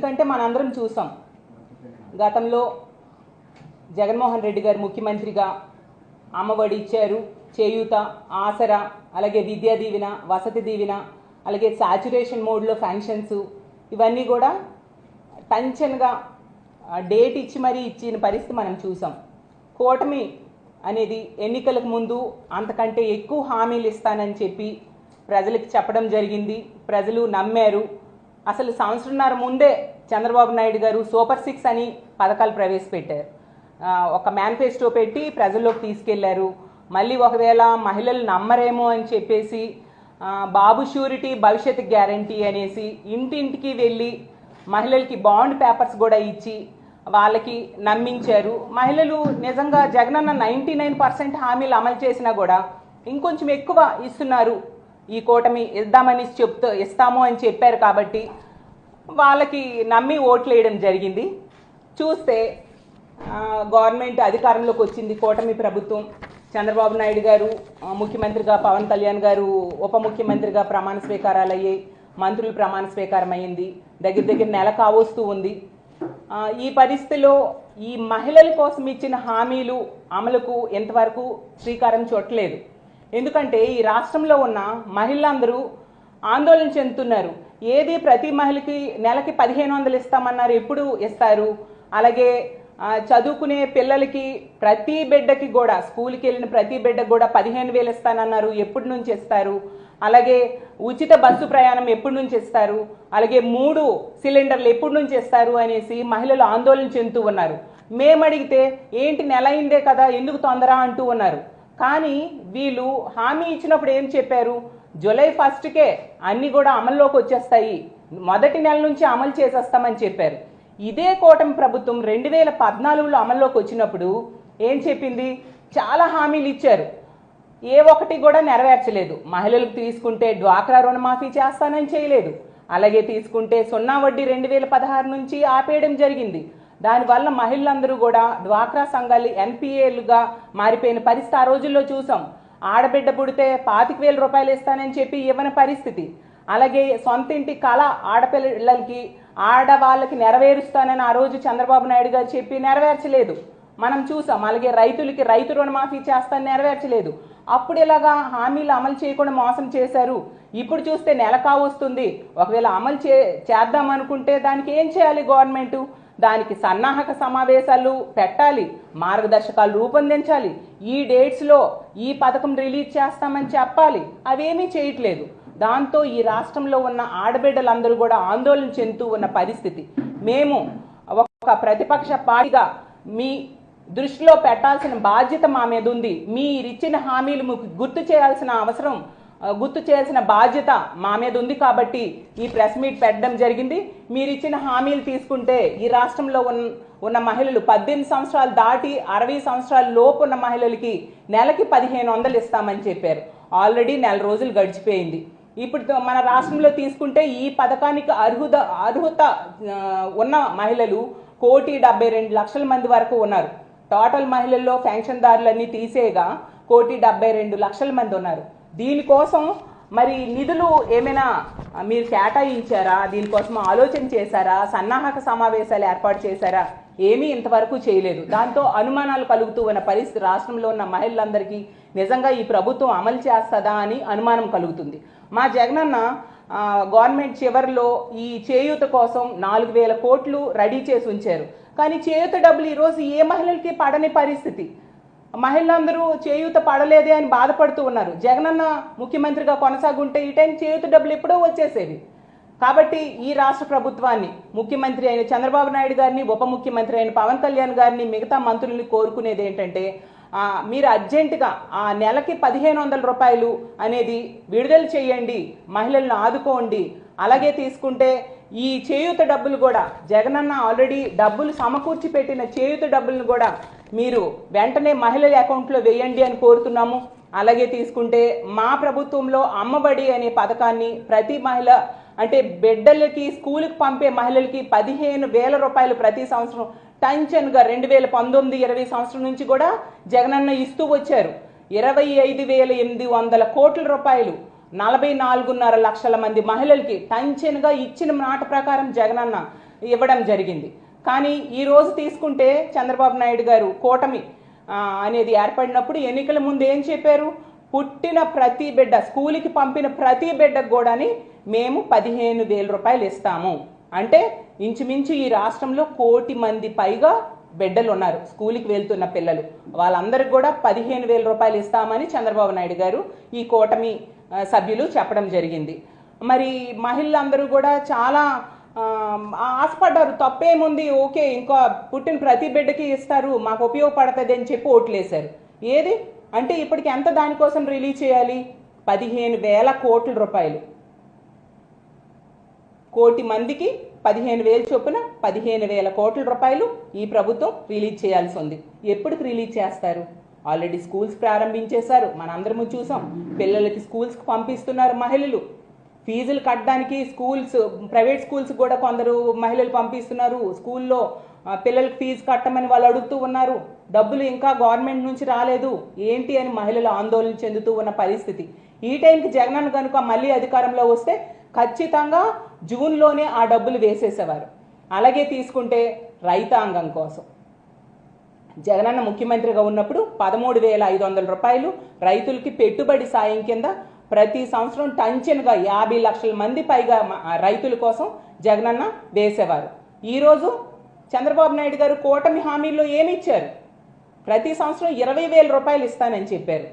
ఎందుకంటే మనందరం చూసాం. గతంలో జగన్మోహన్ రెడ్డి గారు ముఖ్యమంత్రిగా అమ్మఒడి ఇచ్చారు చేయూత ఆసరా అలాగే విద్యా దీవెన వసతి దీవెన అలాగే సాచురేషన్ మోడ్లో ఫంక్షన్స్ ఇవన్నీ కూడా టెన్షన్గా డేట్ ఇచ్చి మరీ ఇచ్చిన పరిస్థితి మనం చూసాం. కూటమి అనేది ఎన్నికలకు ముందు అంతకంటే ఎక్కువ హామీలు ఇస్తానని చెప్పి ప్రజలకు చెప్పడం జరిగింది. ప్రజలు నమ్మారు. అసలు సంవత్సరంన్నర ముందే చంద్రబాబు నాయుడు గారు సూపర్ సిక్స్ అని పథకాలు ప్రవేశపెట్టారు. ఒక మేనిఫెస్టో పెట్టి ప్రజల్లోకి తీసుకెళ్ళారు. మళ్ళీ ఒకవేళ మహిళలు నమ్మరేమో అని చెప్పేసి బాబు షూరిటీ భవిష్యత్ గ్యారంటీ అనేసి ఇంటింటికి వెళ్ళి మహిళలకి బాండ్ పేపర్స్ కూడా ఇచ్చి వాళ్ళకి నమ్మించారు. మహిళలు నిజంగా జగనన్న నైంటీ నైన్ పర్సెంట్ హామీలు అమలు చేసినా కూడా ఇంకొంచెం ఎక్కువ ఇస్తున్నారు. ఈ కూటమి ఇద్దామని చెప్తూ ఇస్తాము అని చెప్పారు కాబట్టి వాళ్ళకి నమ్మి ఓట్లు వేయడం జరిగింది. చూస్తే గవర్నమెంట్ అధికారంలోకి వచ్చింది కూటమి ప్రభుత్వం. చంద్రబాబు నాయుడు గారు ముఖ్యమంత్రిగా పవన్ కళ్యాణ్ గారు ఉప ముఖ్యమంత్రిగా ప్రమాణ స్వీకారాలు అయ్యాయి మంత్రులు ప్రమాణ స్వీకారం అయ్యింది దగ్గర దగ్గర నెల కావస్తూ ఉంది. ఈ పరిస్థితిలో ఈ మహిళల కోసం ఇచ్చిన హామీలు అమలుకు ఎంతవరకు శ్రీకారం చూడలేదు ఎందుకంటే ఈ రాష్ట్రంలో ఉన్న మహిళలందరూ ఆందోళన చెందుతున్నారు. ఏది ప్రతి మహిళకి నెలకి పదిహేను వందలు ఇస్తామన్నారు ఎప్పుడు ఇస్తారు? అలాగే చదువుకునే పిల్లలకి ప్రతి బిడ్డకి కూడా స్కూల్కి వెళ్ళిన ప్రతి బిడ్డకి కూడా పదిహేను వేలు ఇస్తానన్నారు ఎప్పటి నుంచి ఇస్తారు? అలాగే ఉచిత బస్సు ప్రయాణం ఎప్పటి నుంచి ఇస్తారు? అలాగే మూడు సిలిండర్లు ఎప్పటి నుంచి ఇస్తారు అనేసి మహిళలు ఆందోళన చెందుతూ ఉన్నారు. మేము అడిగితే ఏంటి నెల అయిందే కదా ఎందుకు తొందర? అంటూ ఉన్నారు. కానీ వీళ్ళు హామీ ఇచ్చినప్పుడు ఏం చెప్పారు? జూలై ఫస్ట్కే అన్నీ కూడా అమల్లోకి వచ్చేస్తాయి. మొదటి నెల నుంచి అమలు చేసేస్తామని చెప్పారు. ఇదే కూటమి ప్రభుత్వం రెండు వేల పద్నాలుగులో అమల్లోకి వచ్చినప్పుడు ఏం చెప్పింది? చాలా హామీలు ఇచ్చారు. ఏ ఒక్కటి కూడా నెరవేర్చలేదు. మహిళలకు తీసుకుంటే డ్వాక్రా రుణమాఫీ చేస్తానని చేయలేదు. అలాగే తీసుకుంటే సున్నా వడ్డీ రెండు వేల పదహారు నుంచి ఆపేయడం జరిగింది. దానివల్ల మహిళలందరూ కూడా డ్వాక్రా సంఘాలు ఎన్పిఏలుగా మారిపోయిన పరిస్థితి ఆ రోజుల్లో చూసాం. ఆడబిడ్డ పుడితే పాతిక వేల రూపాయలు ఇస్తానని చెప్పి ఇవ్వని పరిస్థితి. అలాగే సొంత ఇంటి కళ ఆడపిల్లలకి ఆడవాళ్ళకి నెరవేరుస్తానని ఆ రోజు చంద్రబాబు నాయుడు గారు చెప్పి నెరవేర్చలేదు. మనం చూసాం. అలాగే రైతులకి రైతు రుణమాఫీ చేస్తాను నెరవేర్చలేదు. అప్పుడు ఇలాగా హామీలు అమలు చేయకుండా మోసం చేశారు? ఇప్పుడు చూస్తే నెల కావస్తుంది. ఒకవేళ అమలు చే చేద్దాం అనుకుంటే దానికి ఏం చేయాలి గవర్నమెంట్? దానికి సన్నాహక సమావేశాలు పెట్టాలి మార్గదర్శకాలు రూపొందించాలి ఈ డేట్స్లో ఈ పథకం రిలీజ్ చేస్తామని చెప్పాలి. అవేమీ చేయట్లేదు. దాంతో ఈ రాష్ట్రంలో ఉన్న ఆడబిడ్డలందరూ కూడా ఆందోళన చెందుతూ ఉన్న పరిస్థితి. మేము ఒక ప్రతిపక్ష పార్టీగా మీ దృష్టిలో పెట్టాల్సిన బాధ్యత మా మీద ఉంది. మీరిచ్చిన హామీలు మీకు గుర్తు చేయాల్సిన అవసరం గుర్తు చేయాల్సిన బాధ్యత మా మీద ఉంది కాబట్టి ఈ ప్రెస్ మీట్ పెట్టడం జరిగింది. మీరు ఇచ్చిన హామీలు తీసుకుంటే ఈ రాష్ట్రంలో ఉన్న ఉన్న మహిళలు పద్దెనిమిది సంవత్సరాలు దాటి అరవై సంవత్సరాల లోపు ఉన్న మహిళలకి నెలకి పదిహేను వందలు ఇస్తామని చెప్పారు. ఆల్రెడీ నెల రోజులు గడిచిపోయింది. ఇప్పుడు మన రాష్ట్రంలో తీసుకుంటే ఈ పథకానికి అర్హుత అర్హత ఉన్న మహిళలు కోటి డెబ్బై రెండు లక్షల మంది వరకు ఉన్నారు. టోటల్ మహిళల్లో పెన్షన్దారులన్నీ తీసేయగా కోటి డెబ్బై రెండు లక్షల మంది ఉన్నారు. దీనికోసం మరి నిధులు ఏమైనా మీరు కేటాయించారా? దీనికోసం ఆలోచన చేశారా? సన్నాహక సమావేశాలు ఏర్పాటు చేశారా? ఏమీ ఇంతవరకు చేయలేదు. దాంతో అనుమానాలు కలుగుతూ ఉన్న పరిస్థితి రాష్ట్రంలో ఉన్న మహిళలందరికీ నిజంగా ఈ ప్రభుత్వం అమలు చేస్తుందా అని అనుమానం కలుగుతుంది. మా జగనన్న గవర్నమెంట్ చివరిలో ఈ చేయూత కోసం నాలుగు వేల కోట్లు రెడీ చేసి ఉంచారు. కానీ చేయూత డబ్బులు ఈరోజు ఏ మహిళలకి పడని పరిస్థితి. మహిళలందరూ చేయూత పడలేదే అని బాధపడుతూ ఉన్నారు. జగనన్న ముఖ్యమంత్రిగా కొనసాగుంటే ఈ టైం చేయూత డబ్బులు ఎప్పుడో వచ్చేసేవి. కాబట్టి ఈ రాష్ట్ర ప్రభుత్వాన్ని ముఖ్యమంత్రి అయిన చంద్రబాబు నాయుడు గారిని ఉప ముఖ్యమంత్రి అయిన పవన్ కళ్యాణ్ గారిని మిగతా మంత్రుల్ని కోరుకునేది ఏంటంటే మీరు అర్జెంటుగా ఆ నెలకి పదిహేను వందల రూపాయలు అనేది విడుదల చేయండి మహిళలను ఆదుకోండి. అలాగే తీసుకుంటే ఈ చేయూత డబ్బులు కూడా జగనన్న ఆల్రెడీ డబ్బులు సమకూర్చి పెట్టిన చేయూత డబ్బులను కూడా మీరు వెంటనే మహిళల అకౌంట్లో వేయండి అని కోరుతున్నాము. అలాగే తీసుకుంటే మా ప్రభుత్వంలో అమ్మబడి అనే పథకాన్ని ప్రతి మహిళ అంటే బిడ్డలకి స్కూల్కి పంపే మహిళలకి పదిహేను వేల రూపాయలు ప్రతి సంవత్సరం టెన్షన్గా రెండు వేల పంతొమ్మిది ఇరవై సంవత్సరం నుంచి కూడా జగనన్న ఇస్తూ వచ్చారు. ఇరవై ఐదు వేల ఎనిమిది వందల కోట్ల రూపాయలు నలభై నాలుగున్నర లక్షల మంది మహిళలకి టెన్షన్గా ఇచ్చిన మాట ప్రకారం జగనన్న ఇవ్వడం జరిగింది. కానీ ఈరోజు తీసుకుంటే చంద్రబాబు నాయుడు గారు కూటమి అనేది ఏర్పడినప్పుడు ఎన్నికల ముందు ఏం చెప్పారు? పుట్టిన ప్రతి బిడ్డ స్కూల్కి పంపిన ప్రతి బిడ్డకు కూడాని మేము పదిహేను వేల రూపాయలు ఇస్తాము. అంటే ఇంచుమించు ఈ రాష్ట్రంలో కోటి మంది పైగా బిడ్డలు ఉన్నారు స్కూల్కి వెళ్తున్న పిల్లలు. వాళ్ళందరికీ కూడా పదిహేను వేల రూపాయలు ఇస్తామని చంద్రబాబు నాయుడు గారు ఈ కూటమి సభ్యులు చెప్పడం జరిగింది. మరి మహిళలందరూ కూడా చాలా ఆశపడ్డారు తప్పేముంది ఓకే ఇంకా పుట్టిన ప్రతి బిడ్డకి ఇస్తారు మాకు ఉపయోగపడుతుంది అని చెప్పి ఓట్లేశారు. ఏది? అంటే ఇప్పటికి ఎంత దానికోసం రిలీజ్ చేయాలి? పదిహేను వేల కోట్ల రూపాయలు. కోటి మందికి పదిహేను వేలు చొప్పున పదిహేను వేల కోట్ల రూపాయలు ఈ ప్రభుత్వం రిలీజ్ చేయాల్సి ఉంది. ఎప్పటికి రిలీజ్ చేస్తారు? ఆల్రెడీ స్కూల్స్ ప్రారంభించేశారు మనందరము చూసాం. పిల్లలకి స్కూల్స్కి పంపిస్తున్నారు మహిళలు. ఫీజులు కట్టడానికి స్కూల్స్ ప్రైవేట్ స్కూల్స్ కూడా కొందరు మహిళలు పంపిస్తున్నారు. స్కూల్లో పిల్లలకు పిల్లలకి ఫీజు కట్టమని వాళ్ళు అడుగుతూ ఉన్నారు. డబ్బులు ఇంకా గవర్నమెంట్ నుంచి రాలేదు. ఏంటి అని మహిళలు ఆందోళన చెందుతూ ఉన్న పరిస్థితి. ఈ టైంకి జగనన్న కనుక మళ్ళీ అధికారంలో వస్తే ఖచ్చితంగా జూన్లోనే ఆ డబ్బులు వేసేసేవారు. అలాగే తీసుకుంటే రైతాంగం కోసం. జగనన్న ముఖ్యమంత్రిగా ఉన్నప్పుడు పదమూడు వేల ఐదు వందల రూపాయలు రైతులకి పెట్టుబడి సాయం కింద ప్రతి సంవత్సరం టంచెన్గా యాభై లక్షల మంది పైగా రైతుల కోసం జగనన్న వేసేవారు. ఈరోజు చంద్రబాబు నాయుడు గారు కూటమి హామీల్లో ఏమి ఇచ్చారు ప్రతి సంవత్సరం ఇరవై వేల రూపాయలు ఇస్తానని చెప్పారు.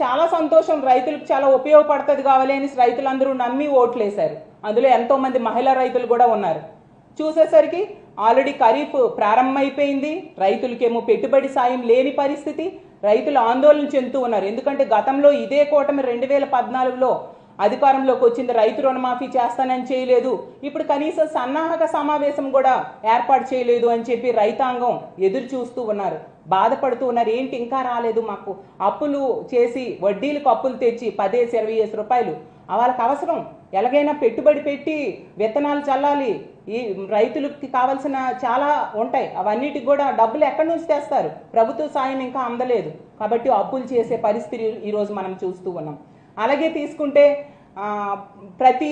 చాలా సంతోషం రైతులకు చాలా ఉపయోగపడుతుంది కావాలి అని రైతులందరూ నమ్మి ఓట్లేశారు. అందులో ఎంతోమంది మహిళా రైతులు కూడా ఉన్నారు. చూసేసరికి ఆల్రెడీ ఖరీఫ్ ప్రారంభమైపోయింది. రైతులకేమో పెట్టుబడి సాయం లేని పరిస్థితి. రైతులు ఆందోళన చెందుతూ ఉన్నారు. ఎందుకంటే గతంలో ఇదే కూటమి రెండు వేల పద్నాలుగులో అధికారంలోకి వచ్చింది. రైతు రుణమాఫీ చేస్తానని చేయలేదు. ఇప్పుడు కనీసం సన్నాహక సమావేశం కూడా ఏర్పాటు చేయలేదు అని చెప్పి రైతాంగం ఎదురు చూస్తూ ఉన్నారు. బాధపడుతూ ఉన్నారు. ఏంటి ఇంకా రాలేదు మాకు? అప్పులు చేసి వడ్డీలకు అప్పులు తెచ్చి పదేసి ఇరవై వేసి రూపాయలు. వాళ్ళకి అవసరం. ఎలాగైనా పెట్టుబడి పెట్టి విత్తనాలు చల్లాలి. ఈ రైతులకి కావాల్సిన చాలా ఉంటాయి. అవన్నిటికి కూడా డబ్బులు ఎక్కడి నుంచి తెస్తారు? ప్రభుత్వ సాయం ఇంకా అందలేదు. కాబట్టి అప్పులు చేసే పరిస్థితి ఈరోజు మనం చూస్తూ ఉన్నాం. అలాగే తీసుకుంటే ప్రతి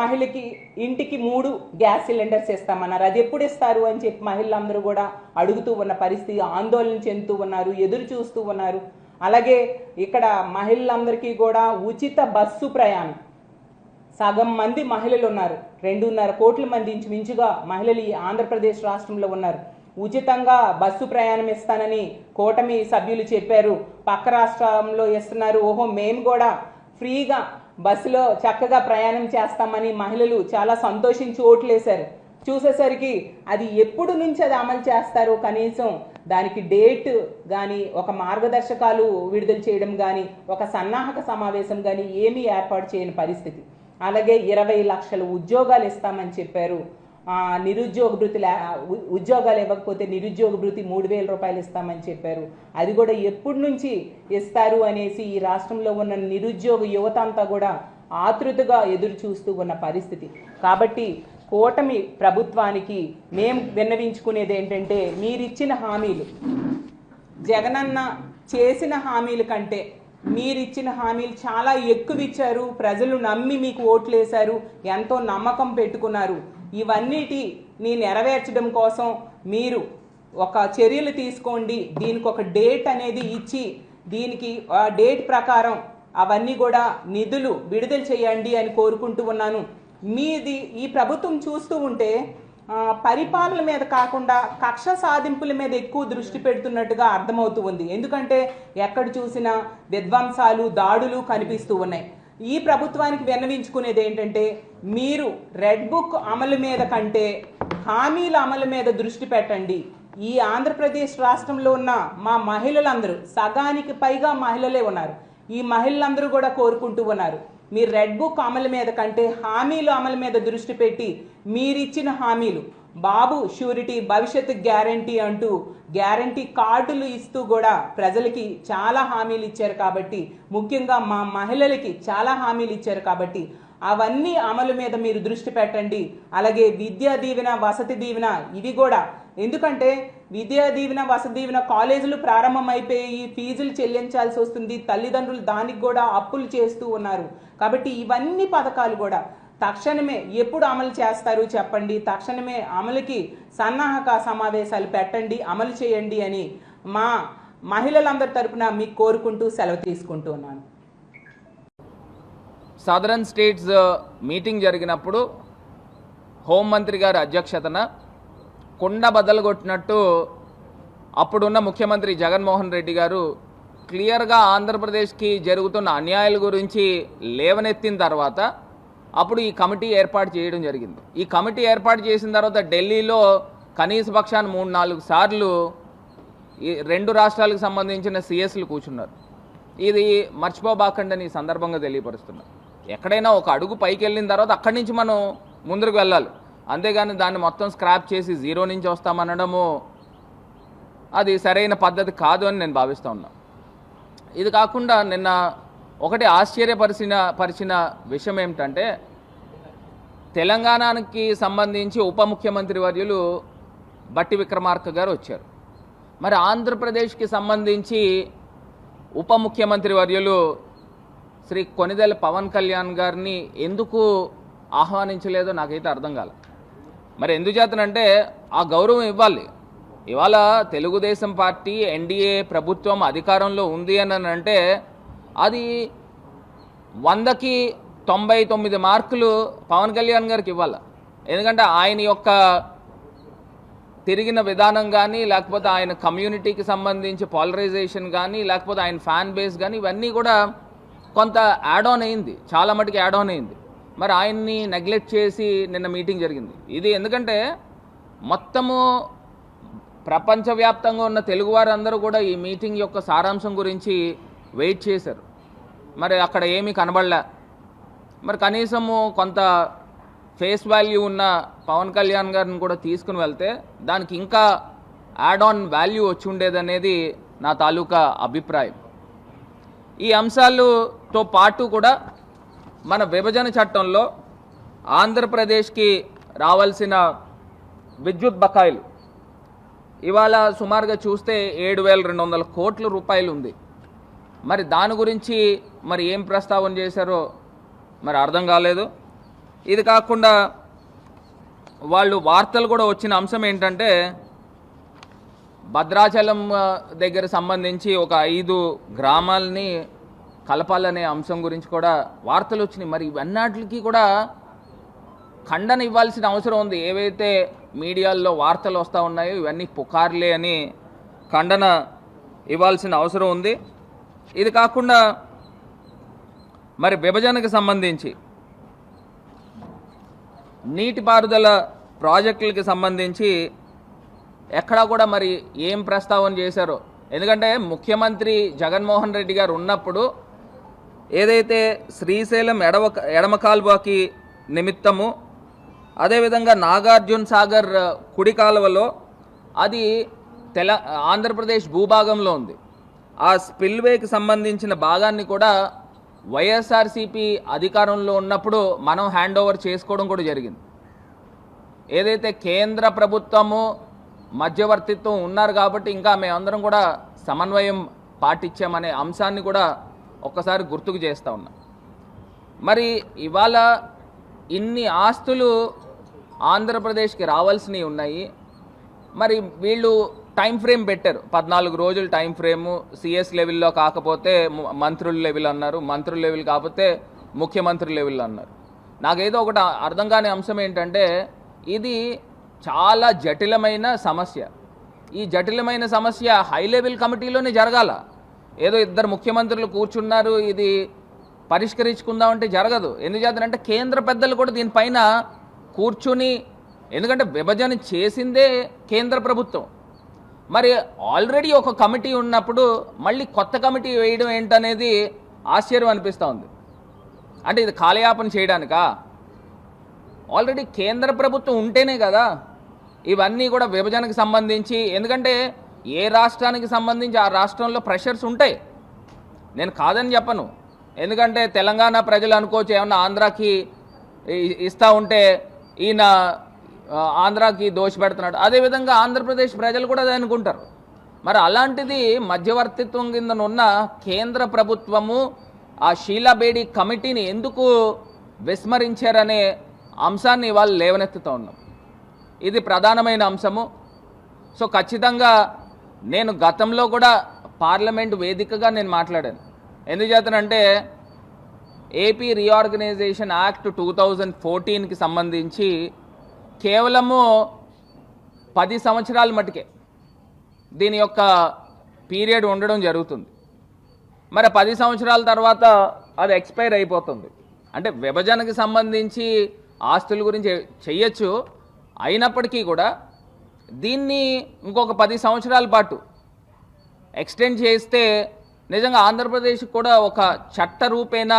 మహిళకి ఇంటికి మూడు గ్యాస్ సిలిండర్స్ ఇస్తామన్నారు. అది ఎప్పుడు ఇస్తారు అని చెప్పి మహిళలందరూ కూడా అడుగుతూ ఉన్న పరిస్థితి ఆందోళన చెందుతూ ఉన్నారు ఎదురు చూస్తూ ఉన్నారు. అలాగే ఇక్కడ మహిళలందరికీ కూడా ఉచిత బస్సు ప్రయాణం. సగం మంది మహిళలు ఉన్నారు. రెండున్నర కోట్ల మంది ఇంచుమించుగా మహిళలు ఈ ఆంధ్రప్రదేశ్ రాష్ట్రంలో ఉన్నారు. ఉచితంగా బస్సు ప్రయాణం ఇస్తానని కూటమి సభ్యులు చెప్పారు. పక్క రాష్ట్రంలో ఇస్తున్నారు. ఓహో మేము కూడా ఫ్రీగా బస్సులో చక్కగా ప్రయాణం చేస్తామని మహిళలు చాలా సంతోషించి ఓట్లేశారు. చూసేసరికి అది ఎప్పుడు నుంచి అది అమలు చేస్తారు కనీసం దానికి డేట్ కానీ ఒక మార్గదర్శకాలు విడుదల చేయడం కానీ ఒక సన్నాహక సమావేశం కానీ ఏమీ ఏర్పాటు చేయని పరిస్థితి. అలాగే ఇరవై లక్షల ఉద్యోగాలు ఇస్తామని చెప్పారు. నిరుద్యోగ భృతి లే- ఉద్యోగాలు ఇవ్వకపోతే నిరుద్యోగ భృతి మూడు వేల రూపాయలు ఇస్తామని చెప్పారు. అది కూడా ఎప్పటి నుంచి ఇస్తారు అనేసి ఈ రాష్ట్రంలో ఉన్న నిరుద్యోగ యువత అంతా కూడా ఆతృతగా ఎదురు చూస్తూ ఉన్న పరిస్థితి. కాబట్టి కూటమి ప్రభుత్వానికి మేము విన్నవించుకునేది ఏంటంటే మీరిచ్చిన హామీలు జగనన్న చేసిన హామీల కంటే మీరు ఇచ్చిన హామీలు చాలా ఎక్కువ ఇచ్చారు ప్రజలు నమ్మి మీకు ఓట్లేశారు. ఎంతో నమ్మకం పెట్టుకున్నారు. ఇవన్నిటిని నెరవేర్చడం కోసం మీరు ఒక చర్యలు తీసుకోండి. దీనికి ఒక డేట్ అనేది ఇచ్చి దీనికి ఆ డేట్ ప్రకారం అవన్నీ కూడా నిధులు విడుదల చేయండి అని కోరుకుంటూ ఉన్నాను. మీది ఈ ప్రభుత్వం చూస్తూ ఉంటే పరిపాలన మీద కాకుండా కక్ష సాధింపుల మీద ఎక్కువ దృష్టి పెడుతున్నట్టుగా అర్థమవుతూ ఉంది. ఎందుకంటే ఎక్కడ చూసినా విధ్వంసాలు దాడులు కనిపిస్తూ ఉన్నాయి. ఈ ప్రభుత్వానికి విన్నవించుకునేది ఏంటంటే మీరు రెడ్ బుక్ అమలు మీద కంటే హామీల అమలు మీద దృష్టి పెట్టండి. ఈ ఆంధ్రప్రదేశ్ రాష్ట్రంలో ఉన్న మా మహిళలందరూ సగానికి పైగా మహిళలే ఉన్నారు. ఈ మహిళలందరూ కూడా కోరుకుంటూ ఉన్నారు. మీరు రెడ్ బుక్ అమలు మీద కంటే హామీలు అమలు మీద దృష్టి పెట్టి మీరిచ్చిన హామీలు. బాబు షూరిటీ భవిష్యత్తు గ్యారంటీ అంటూ గ్యారంటీ కార్డులు ఇస్తూ కూడా ప్రజలకి చాలా హామీలు ఇచ్చారు కాబట్టి ముఖ్యంగా మా మహిళలకి చాలా హామీలు ఇచ్చారు కాబట్టి అవన్నీ అమలు మీద మీరు దృష్టి పెట్టండి. అలాగే విద్యా దీవెన వసతి దీవెన ఇవి కూడా. ఎందుకంటే విద్యా దీవెన వసతి దీవెన కాలేజీలు ప్రారంభమైపోయి ఫీజులు చెల్లించాల్సి వస్తుంది. తల్లిదండ్రులు దానికి కూడా అప్పులు చేస్తూ ఉన్నారు. కాబట్టి ఇవన్నీ పథకాలు కూడా తక్షణమే ఎప్పుడు అమలు చేస్తారు చెప్పండి. తక్షణమే అమలుకి సన్నాహక సమావేశాలు పెట్టండి అమలు చేయండి అని మా మహిళలందరి తరపున మీకు కోరుకుంటూ సెలవు తీసుకుంటున్నాను సదరన్ స్టేట్స్ మీటింగ్ జరిగినప్పుడు హోంమంత్రి గారి అధ్యక్షతన కుండ బదలగొట్టినట్టు అప్పుడున్న ముఖ్యమంత్రి జగన్మోహన్ రెడ్డి గారు క్లియర్గా ఆంధ్రప్రదేశ్కి జరుగుతున్న అన్యాయాల గురించి లేవనెత్తిన తర్వాత అప్పుడు ఈ కమిటీ ఏర్పాటు చేయడం జరిగింది. ఈ కమిటీ ఏర్పాటు చేసిన తర్వాత ఢిల్లీలో కనీస పక్షాన్ని మూడు నాలుగు సార్లు ఈ రెండు రాష్ట్రాలకు సంబంధించిన సిఎస్లు కూర్చున్నారు. ఇది మర్చిపోబాకండి ఈ సందర్భంగా తెలియపరుస్తున్నారు ఎక్కడైనా ఒక అడుగు పైకి వెళ్ళిన తర్వాత అక్కడి నుంచి మనం ముందుకు వెళ్ళాలి. అంతేగాని దాన్ని మొత్తం స్క్రాప్ చేసి జీరో నుంచి వస్తామనడము అది సరైన పద్ధతి కాదు అని నేను భావిస్తూ ఉన్నా. ఇది కాకుండా నిన్న ఒకటి ఆశ్చర్యపరిచిన పరిచిన విషయం ఏమిటంటే తెలంగాణకి సంబంధించి ఉప ముఖ్యమంత్రి వర్యులు బట్టి విక్రమార్క గారు వచ్చారు. మరి ఆంధ్రప్రదేశ్కి సంబంధించి ఉప ముఖ్యమంత్రి వర్యులు శ్రీ కొనిదెల పవన్ కళ్యాణ్ గారిని ఎందుకు ఆహ్వానించలేదో నాకైతే అర్థం కాలేదు మరి ఎందుచేతనంటే ఆ గౌరవం ఇవ్వాలి. ఇవాళ తెలుగుదేశం పార్టీ ఎన్డీఏ ప్రభుత్వం అధికారంలో ఉంది అని అంటే అది వందకి తొంభై తొమ్మిది మార్కులు పవన్ కళ్యాణ్ గారికి ఇవ్వాలి. ఎందుకంటే ఆయన యొక్క తిరిగిన విధానం కానీ లేకపోతే ఆయన కమ్యూనిటీకి సంబంధించి పాలరైజేషన్ కానీ లేకపోతే ఆయన ఫ్యాన్ బేస్ కానీ ఇవన్నీ కూడా కొంత యాడ్ ఆన్ అయింది. చాలా మటుకు యాడ్ ఆన్ అయింది. మరి ఆయన్ని నెగ్లెక్ట్ చేసి నిన్న మీటింగ్ జరిగింది. ఇది ఎందుకంటే మొత్తము ప్రపంచవ్యాప్తంగా ఉన్న తెలుగువారందరూ కూడా ఈ మీటింగ్ యొక్క సారాంశం గురించి వెయిట్ చేశారు. మరి అక్కడ ఏమీ కనబడలే. మరి కనీసము కొంత ఫేస్ వాల్యూ ఉన్న పవన్ కళ్యాణ్ గారిని కూడా తీసుకుని వెళ్తే దానికి ఇంకా యాడ్ ఆన్ వాల్యూ వచ్చి ఉండేదనేది నా తాలూకా అభిప్రాయం. ఈ అంశాలతో పాటు కూడా మన విభజన చట్టంలో ఆంధ్రప్రదేశ్కి రావాల్సిన విద్యుత్ బకాయిలు. ఇవాళ సుమారుగా చూస్తే ఏడు వేల రెండు వందల కోట్ల రూపాయలు ఉంది. మరి దాని గురించి మరి ఏం ప్రస్తావన చేశారో మరి అర్థం కాలేదు. ఇది కాకుండా వాళ్ళు వార్తలు కూడా వచ్చిన అంశం ఏంటంటే భద్రాచలం దగ్గర సంబంధించి ఒక ఐదు గ్రామాలని కలపాలనే అంశం గురించి కూడా వార్తలు వచ్చినాయి. మరి ఇవన్నిటికి కూడా ఖండన ఇవ్వాల్సిన అవసరం ఉంది. ఏవైతే మీడియాల్లో వార్తలు వస్తూ ఉన్నాయో ఇవన్నీ పుకార్లే అని ఖండన ఇవ్వాల్సిన అవసరం ఉంది. ఇది కాకుండా మరి విభజనకు సంబంధించి నీటిపారుదల ప్రాజెక్టులకి సంబంధించి ఎక్కడా కూడా మరి ఏం ప్రస్తావన చేశారో. ఎందుకంటే ముఖ్యమంత్రి జగన్మోహన్ రెడ్డి గారు ఉన్నప్పుడు ఏదైతే శ్రీశైలం ఎడవ ఎడమ కాల్వకి నిమిత్తము అదేవిధంగా నాగార్జున సాగర్ కుడి కాలువలో అది తెల ఆంధ్రప్రదేశ్ భూభాగంలో ఉంది. ఆ స్పిల్వేకి సంబంధించిన భాగాన్ని కూడా వైఎస్ఆర్సీపీ అధికారంలో ఉన్నప్పుడు మనం హ్యాండ్ ఓవర్ చేసుకోవడం కూడా జరిగింది. ఏదైతే కేంద్ర ప్రభుత్వము మధ్యవర్తిత్వం ఉన్నారు కాబట్టి ఇంకా మేమందరం కూడా సమన్వయం పాటించామనే అంశాన్ని కూడా ఒక్కసారి గుర్తుకు చేస్తూ ఉన్నా. మరి ఇవాళ ఇన్ని ఆస్తులు ఆంధ్రప్రదేశ్కి రావాల్సినవి ఉన్నాయి. మరి వీళ్ళు టైం ఫ్రేమ్ పెట్టారు. పద్నాలుగు రోజులు టైం ఫ్రేము. సిఎస్ లెవెల్లో కాకపోతే మంత్రులు మంత్రుల లెవెల్ అన్నారు. మంత్రుల లెవెల్ కాకపోతే ముఖ్యమంత్రి లెవెల్ అన్నారు. నాకేదో ఒకటి అర్థం కాని అంశం ఏంటంటే ఇది చాలా జటిలమైన సమస్య. ఈ జటిలమైన సమస్య హై లెవెల్ కమిటీలోనే జరగాల. ఏదో ఇద్దరు ముఖ్యమంత్రులు కూర్చున్నారు ఇది పరిష్కరించుకుందామంటే జరగదు. ఎందుచేతనంటే కేంద్ర పెద్దలు కూడా దీనిపైన కూర్చుని ఎందుకంటే విభజన చేసిందే కేంద్ర ప్రభుత్వం. మరి ఆల్రెడీ ఒక కమిటీ ఉన్నప్పుడు మళ్ళీ కొత్త కమిటీ వేయడం ఏంటనేది ఆశ్చర్యం అనిపిస్తూ ఉంది. అంటే ఇది కాలయాపన చేయడానికా? ఆల్రెడీ కేంద్ర ప్రభుత్వం ఉంటేనే కదా ఇవన్నీ కూడా విభజనకు సంబంధించి ఎందుకంటే ఏ రాష్ట్రానికి సంబంధించి ఆ రాష్ట్రంలో ప్రెషర్స్ ఉంటాయి? నేను కాదని చెప్పను. ఎందుకంటే తెలంగాణ ప్రజలు అనుకోవచ్చు ఏమన్నా ఆంధ్రాకి ఇస్తూ ఇస్తా ఉంటే ఈయన ఆంధ్రాకి దోషి పెడుతున్నాడు. అదేవిధంగా ఆంధ్రప్రదేశ్ ప్రజలు కూడా అదే అనుకుంటారు. మరి అలాంటిది మధ్యవర్తిత్వం కింద ఉన్న కేంద్ర ప్రభుత్వము ఆ షీలాబేడి కమిటీని ఎందుకు విస్మరించారనే అంశాన్ని ఇవాళ లేవనెత్తుతూ ఉన్నాం. ఇది ప్రధానమైన అంశము. సో ఖచ్చితంగా నేను గతంలో కూడా పార్లమెంట్ వేదికగా నేను మాట్లాడాను. ఎందుచేతనంటే AP reorganisation act two thousand ఫోర్టీన్కి సంబంధించి కేవలము పది సంవత్సరాల మటుకే దీని యొక్క పీరియడ్ ఉండడం జరుగుతుంది. మరి పది సంవత్సరాల తర్వాత అది ఎక్స్పైర్ అయిపోతుంది. అంటే విభజనకి సంబంధించి ఆస్తుల గురించి చెయ్యొచ్చు. అయినప్పటికీ కూడా దీన్ని ఇంకొక పది సంవత్సరాల పాటు ఎక్స్టెండ్ చేస్తే నిజంగా ఆంధ్రప్రదేశ్కి కూడా ఒక చట్ట రూపేణ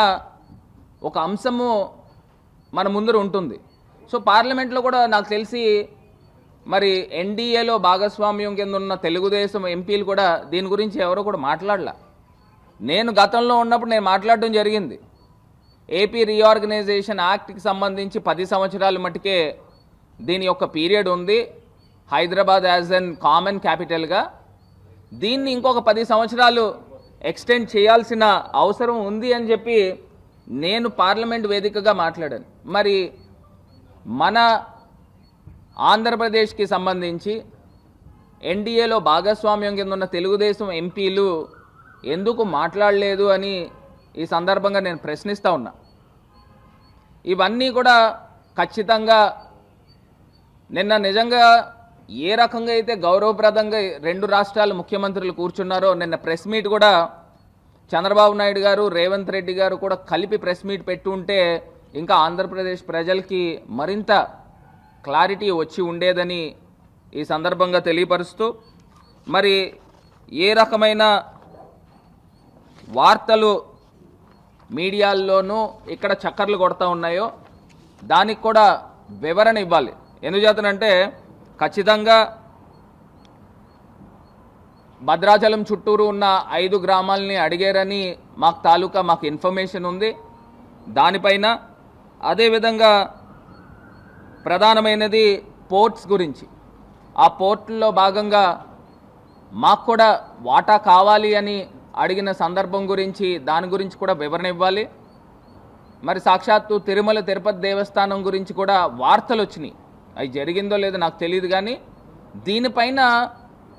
ఒక అంశము మన ముందర ఉంటుంది. సో పార్లమెంట్లో కూడా నాకు తెలిసి మరి ఎన్డీఏలో భాగస్వామ్యం కింద ఉన్న తెలుగుదేశం ఎంపీలు కూడా దీని గురించి ఎవరో కూడా మాట్లాడలా. నేను గతంలో ఉన్నప్పుడు నేను మాట్లాడడం జరిగింది. ఏపీ రీఆర్గనైజేషన్ యాక్ట్కి సంబంధించి పది సంవత్సరాల మటుకే దీని యొక్క పీరియడ్ ఉంది. హైదరాబాద్ యాజ్ అన్ కామన్ క్యాపిటల్గా దీన్ని ఇంకొక పది సంవత్సరాలు ఎక్స్టెండ్ చేయాల్సిన అవసరం ఉంది అని చెప్పి నేను పార్లమెంట్ వేదికగా మాట్లాడాను. మరి మన ఆంధ్రప్రదేశ్కి సంబంధించి ఎన్డీఏలో భాగస్వామ్యం కింద ఉన్న తెలుగుదేశం ఎంపీలు ఎందుకు మాట్లాడలేదు అని ఈ సందర్భంగా నేను ప్రశ్నిస్తూ ఉన్నా. ఇవన్నీ కూడా ఖచ్చితంగా నిన్న నిజంగా ఏ రకంగా అయితే గౌరవప్రదంగా రెండు రాష్ట్రాల ముఖ్యమంత్రులు కూర్చున్నారో నిన్న ప్రెస్ మీట్ కూడా చంద్రబాబు నాయుడు గారు రేవంత్ రెడ్డి గారు కూడా కలిపి ప్రెస్ మీట్ పెట్టుంటే ఇంకా ఆంధ్రప్రదేశ్ ప్రజలకి మరింత క్లారిటీ వచ్చి ఉండేదని ఈ సందర్భంగా తెలియపరుస్తూ మరి ఏ రకమైన వార్తలు మీడియాల్లోనూ ఇక్కడ చక్కర్లు కొడతా ఉన్నాయో దానికి కూడా వివరణ ఇవ్వాలి. ఎందుచేతనంటే ఖచ్చితంగా భద్రాచలం చుట్టూరు ఉన్న ఐదు గ్రామాలని అడిగారని మాకు తాలూకా మాకు ఇన్ఫర్మేషన్ ఉంది. దానిపైన అదేవిధంగా ప్రధానమైనది పోర్ట్స్ గురించి. ఆ పోర్ట్లో భాగంగా మాకు కూడా వాటా కావాలి అని అడిగిన సందర్భం గురించి దాని గురించి కూడా వివరణ ఇవ్వాలి. మరి సాక్షాత్తు తిరుమల తిరుపతి దేవస్థానం గురించి కూడా వార్తలు వచ్చినాయి అవి జరిగిందో లేదో నాకు తెలియదు కానీ దీనిపైన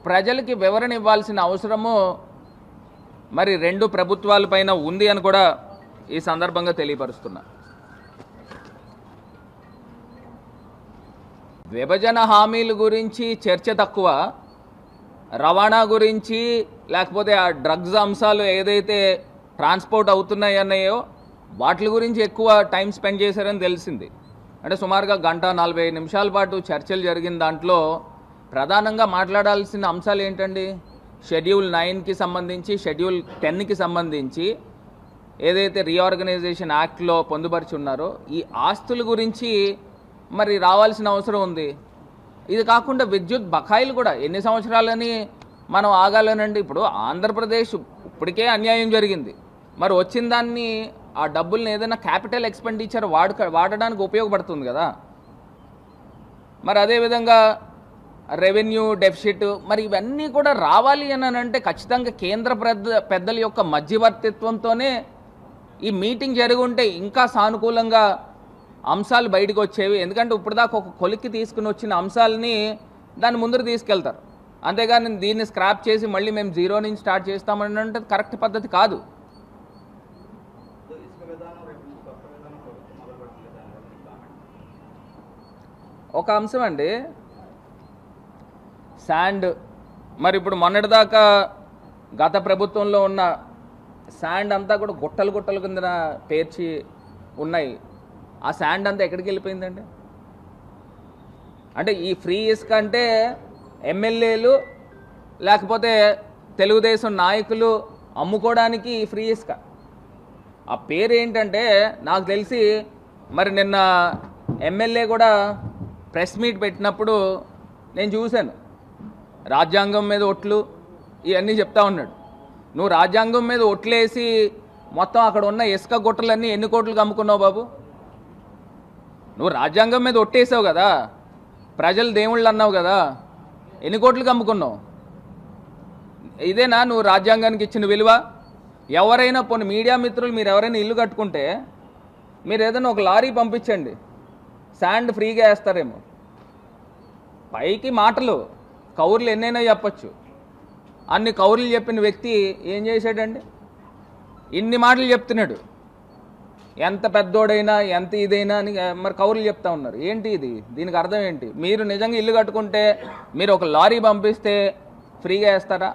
ప్రజలకి వివరణ ఇవ్వాల్సిన అవసరము మరి రెండు ప్రభుత్వాలపైన ఉంది అని కూడా ఈ సందర్భంగా తెలియపరుస్తున్నా. విభజన హామీల గురించి చర్చ తక్కువ రవాణా గురించి లేకపోతే ఆ డ్రగ్స్ అంశాలు ఏదైతే ట్రాన్స్పోర్ట్ అవుతున్నాయన్నాయో వాటి గురించి ఎక్కువ టైం స్పెండ్ చేశారని తెలిసింది. అంటే సుమారుగా గంట నలభై నిమిషాల పాటు చర్చలు జరిగిన దాంట్లో ప్రధానంగా మాట్లాడాల్సిన అంశాలు ఏంటండి? షెడ్యూల్ నైన్కి సంబంధించి షెడ్యూల్ టెన్కి సంబంధించి ఏదైతే రీఆర్గనైజేషన్ యాక్ట్లో పొందుపరిచి ఉన్నారో ఈ ఆస్తుల గురించి మరి రావాల్సిన అవసరం ఉంది. ఇది కాకుండా విద్యుత్ బకాయిలు కూడా ఎన్ని సంవత్సరాలని మనం ఆగాలనండి? ఇప్పుడు ఆంధ్రప్రదేశ్ ఇప్పటికే అన్యాయం జరిగింది. మరి వచ్చిన దాన్ని ఆ డబ్బుల్ని ఏదైనా క్యాపిటల్ ఎక్స్పెండిచర్ వాడుక వాడడానికి ఉపయోగపడుతుంది కదా. మరి అదేవిధంగా రెవెన్యూ డెఫిసిట్ మరి ఇవన్నీ కూడా రావాలి అని అంటే ఖచ్చితంగా కేంద్ర పెద్ద పెద్దల యొక్క మధ్యవర్తిత్వంతోనే ఈ మీటింగ్ జరిగి ఉంటే ఇంకా సానుకూలంగా అంశాలు బయటకు వచ్చేవి. ఎందుకంటే ఇప్పుడు దాకా ఒక కొలిక్కి తీసుకుని వచ్చిన అంశాలని దాని ముందర తీసుకెళ్తారు. అంతేగాని దీన్ని స్క్రాప్ చేసి మళ్ళీ మేము జీరో నుంచి స్టార్ట్ చేస్తామని అంటే కరెక్ట్ పద్ధతి కాదు ఇసుక విధానం రేపు నుంచి కొత్త విధానం ప్రభుత్వం మొదలుపెట్టలేదు దాని గురించి కామెంట్ ఒక అంశం అండి. శాండ్. మరి ఇప్పుడు మొన్నటిదాకా గత ప్రభుత్వంలో ఉన్న శాండ్ అంతా కూడా గుట్టలు గుట్టలు కింద పేర్చి ఉన్నాయి. ఆ శాండ్ అంతా ఎక్కడికి వెళ్ళిపోయిందండి? అంటే ఈ ఫ్రీ ఇసుక అంటే ఎమ్మెల్యేలు లేకపోతే తెలుగుదేశం నాయకులు అమ్ముకోవడానికి ఈ ఫ్రీ ఇసుక. ఆ పేరు ఏంటంటే నాకు తెలిసి మరి నిన్న ఎమ్మెల్యే కూడా ప్రెస్ మీట్ పెట్టినప్పుడు నేను చూశాను. రాజ్యాంగం మీద ఒట్లు ఇవన్నీ చెప్తా ఉన్నాడు. నువ్వు రాజ్యాంగం మీద ఒట్లేసి మొత్తం అక్కడ ఉన్న ఇసుక గుట్టలన్నీ ఎన్ని కోట్లకు అమ్ముకున్నావు బాబు? నువ్వు రాజ్యాంగం మీద ఒట్టేసావు కదా. ప్రజలు దేవుళ్ళు అన్నావు కదా. ఎన్ని కోట్లకు అమ్ముకున్నావు? ఇదేనా నువ్వు రాజ్యాంగానికి ఇచ్చిన విలువ? ఎవరైనా పోనీ మీడియా మిత్రులు మీరు ఎవరైనా ఇల్లు కట్టుకుంటే మీరు ఏదైనా ఒక లారీ పంపించండి. శాండ్ ఫ్రీగా వేస్తారేమో. పైకి మాటలు కౌర్లు ఎన్నైనా చెప్పచ్చు. అన్ని కౌర్లు చెప్పిన వ్యక్తి ఏం చేశాడండి? ఇన్ని మాటలు చెప్తున్నాడు. ఎంత పెద్దోడైనా ఎంత ఇదైనా అని మరి కౌర్లు చెప్తా ఉన్నారు. ఏంటి ఇది? దీనికి అర్థం ఏంటి? మీరు నిజంగా ఇల్లు కట్టుకుంటే మీరు ఒక లారీ పంపిస్తే ఫ్రీగా వేస్తారా?